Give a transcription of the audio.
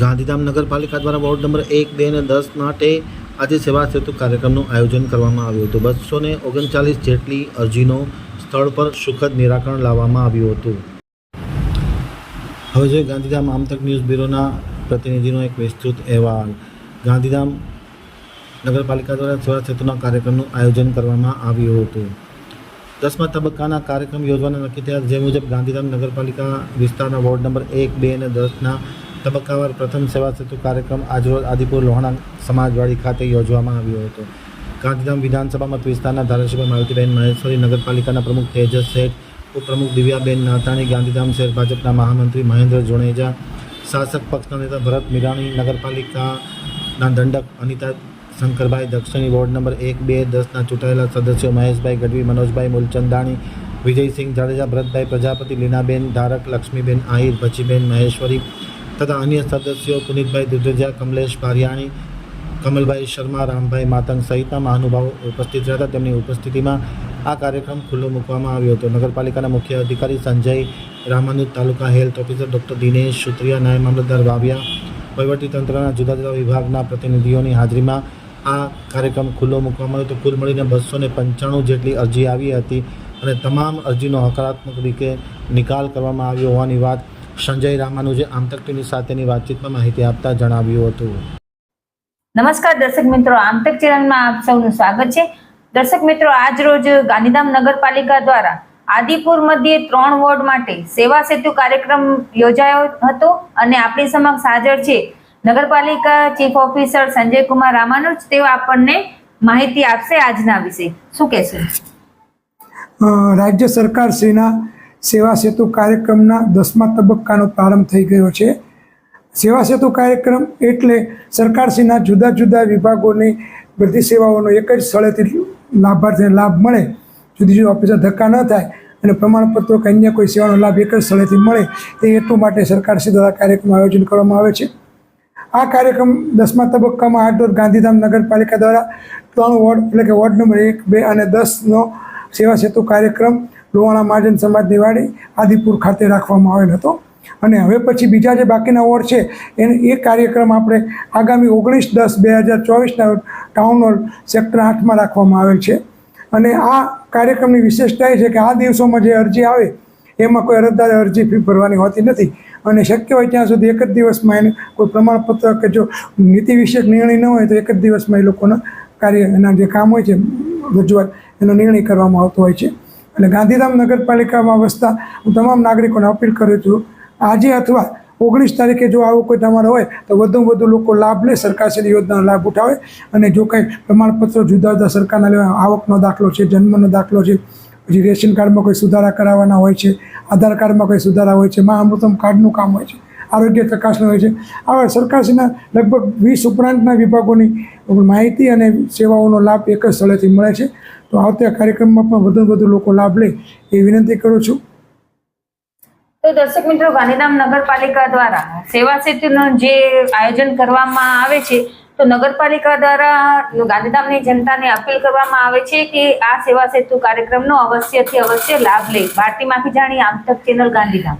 ગાંધીધામ નગરપાલિકા દ્વારા ward number એક, બે અને દસ માટે આજે સેવા સેતુ કાર્યક્રમનું આયોજન કરવામાં આવ્યું હતું. બસો ને ઓગણચાલીસ જેટલી અરજીનો સ્થળ પર સુખદ નિરાકરણ લાવવામાં આવ્યું હતું. હવે જોઈએ ગાંધીધામ આમતક ન્યૂઝ બ્યુરોના પ્રતિનિધિનો એક વિસ્તૃત અહેવાલ. ગાંધીધામ નગરપાલિકા દ્વારા સેવા સેતુના કાર્યક્રમનું આયોજન કરવામાં આવ્યું હતું. દસમા તબક્કાના કાર્યક્રમ યોજવાના નક્કી થયા. જે મુજબ ગાંધીધામ નગરપાલિકા વિસ્તારના વોર્ડ નંબર એક, બે અને દસના તબક્કાવાર પ્રથમ સેવા સેતુ કાર્યક્રમ આજરોજ આદિપુર લોહાણા સમાજવાડી ખાતે યોજવામાં આવ્યો હતો. ગાંધીધામ વિધાનસભા મત વિસ્તારના ધારાસભ્ય માલતીબેન મહેશ્વરી, નગરપાલિકાના પ્રમુખ તેજસ શેઠ, ઉપપ્રમુખ દિવ્યાબેન નાતાણી ગાંધીધામ શહેર ભાજપના મહામંત્રી મહેન્દ્ર જોણેજા શાસક પક્ષના નેતા ભરત મિરાણી, નગરપાલિકાના દંડક અનિતા શંકરભાઈ, દક્ષિણી વોર્ડ નંબર એક બે દસના ચૂંટાયેલા સદસ્યો મહેશભાઈ ગઢવી, મનોજભાઈ મૂલચંદાણી, વિજયસિંહ જાડેજા, ભરતભાઈ પ્રજાપતિ, લીનાબેન ધારક, લક્ષ્મીબેન આહિર ભચીબેન મહેશ્વરી તથા અન્ય સદસ્યો પુનિતભાઈ દુધેજા કમલેશ ભારિયાણી, કમલભાઈ શર્મા, રામભાઈ માતંગ સહિતના મહાનુભાવો ઉપસ્થિત રહ્યા તેમની ઉપસ્થિતિમાં આ કાર્યક્રમ ખુલ્લો મૂકવામાં આવ્યો હતો. નગરપાલિકાના મુખ્ય અધિકારી Sanjay Ramanuj taluka health officer doctor Dinesh Sutriya, નાયબ મામલતદાર વાવિયા વહીવટીતંત્રના જુદા જુદા વિભાગના પ્રતિનિધિઓની હાજરીમાં આ કાર્યક્રમ ખુલ્લો મૂકવામાં આવ્યો તો કુલ મળીને બસો ને પંચાણું જેટલી અરજી આવી હતી અને તમામ અરજીનો હકારાત્મક રીતે નિકાલ કરવામાં આવ્યો હોવાની વાત સંજય રામાનુજે આમતક ટીવી સાથેની વાતચીતમાં માહિતી આપતા જણાવ્યું હતું. નમસ્કાર દર્શક મિત્રો આમતક ચેનલમાં આપ સૌનું સ્વાગત છે. દર્શક મિત્રો આજ રોજ ગાંધીધામ નગરપાલિકા દ્વારા આદિપુર મધ્યે ત્રણ વોર્ડ માટે સેવા સેતુ કાર્યક્રમ યોજાયો હતો અને આપણી સમક્ષ હાજર છે નગરપાલિકા ચીફ ઓફિસર સંજય કુમાર રામાનુજ. તેઓ આપણને માહિતી આપશે આજના વિશે. શું કહેશો? રાજ્ય સરકાર સરકારશ્રીના સેવા સેતુ કાર્યક્રમના દસમા તબક્કાનો પ્રારંભ થઈ ગયો છે. સેવા સેતુ કાર્યક્રમ એટલે સરકારશ્રીના જુદા જુદા વિભાગોની બધી સેવાઓનો એક જ સ્થળેથી લાભાર્થીને લાભ મળે. જુદી જુદી ઓફિસર ધક્કા ન થાય અને પ્રમાણપત્રો કે અન્ય કોઈ સેવાનો લાભ એક જ સ્થળેથી મળે તે હેતુ માટે સરકારશ્રી દ્વારા કાર્યક્રમ આયોજન કરવામાં આવે છે. આ કાર્યક્રમ દસમા તબક્કામાં આટોર ગાંધીધામ નગરપાલિકા દ્વારા ત્રણ વોર્ડ એટલે કે વોર્ડ નંબર એક, બે અને દસનો સેવા સેતુ કાર્યક્રમ લોહાણા મહાજન સમાજની વાડી આદિપુર ખાતે રાખવામાં આવેલ હતો. અને હવે પછી બીજા જે બાકીના વોર્ડ છે, એને એ કાર્યક્રમ આપણે આગામી ઓગણીસ દસ બે હજાર ચોવીસના ટાઉન હોલ સેક્ટર આઠમાં રાખવામાં આવેલ છે. અને આ કાર્યક્રમની વિશેષતા એ છે કે આ દિવસોમાં જે અરજી આવે, એમાં કોઈ અરજદારે અરજી ફી ભરવાની હોતી નથી. અને શક્ય હોય ત્યાં સુધી એક જ દિવસમાં એને કોઈ પ્રમાણપત્ર કે જો નીતિ વિષયક નિર્ણય ન હોય તો એક જ દિવસમાં એ લોકોના કાર્ય, એના જે કામ હોય છે, રજૂઆત, એનો નિર્ણય કરવામાં આવતો હોય છે. એટલે ગાંધીધામ નગરપાલિકામાં વસતા હું તમામ નાગરિકોને અપીલ કરું છું, આજે અથવા ઓગણીસ તારીખે જો આવું કોઈ તમારે હોય, તો વધુમાં વધુ લોકો લાભ લે સરકારશ્રી યોજનાનો લાભ ઉઠાવે અને જો કંઈ પ્રમાણપત્રો જુદા જુદા સરકારના લેવા આવકનો દાખલો છે, જન્મનો દાખલો છે, પછી રેશન કાર્ડમાં કોઈ સુધારા કરાવવાના હોય છે, આધાર કાર્ડમાં કોઈ સુધારા હોય છે, મા અમૃતમ કાર્ડનું કામ હોય છે આરોગ્ય ચકાસણી હોય છે. આવા સરકારશ્રીના લગભગ વીસ ઉપરાંતના વિભાગોની માહિતી અને સેવાઓનો લાભ એક જ સ્થળેથી મળે છે. તો આવતા કાર્યક્રમમાં પણ વધુ વધુ લોકો લાભ લે એ વિનંતી કરું છું. તો દર્શક મિત્રો, ગાંધીધામ નગરપાલિકા દ્વારા સેવા સેતુનું જે આયોજન કરવામાં આવે છે, તો નગરપાલિકા દ્વારા ગાંધીધામની જનતાને અપીલ કરવામાં આવે છે કે આ સેવા સેતુ કાર્યક્રમનો અવશ્યથી અવશ્ય લાભ લે. ભારતીમાંથી જાણી આમતક ચેનલ ગાંધીધામ.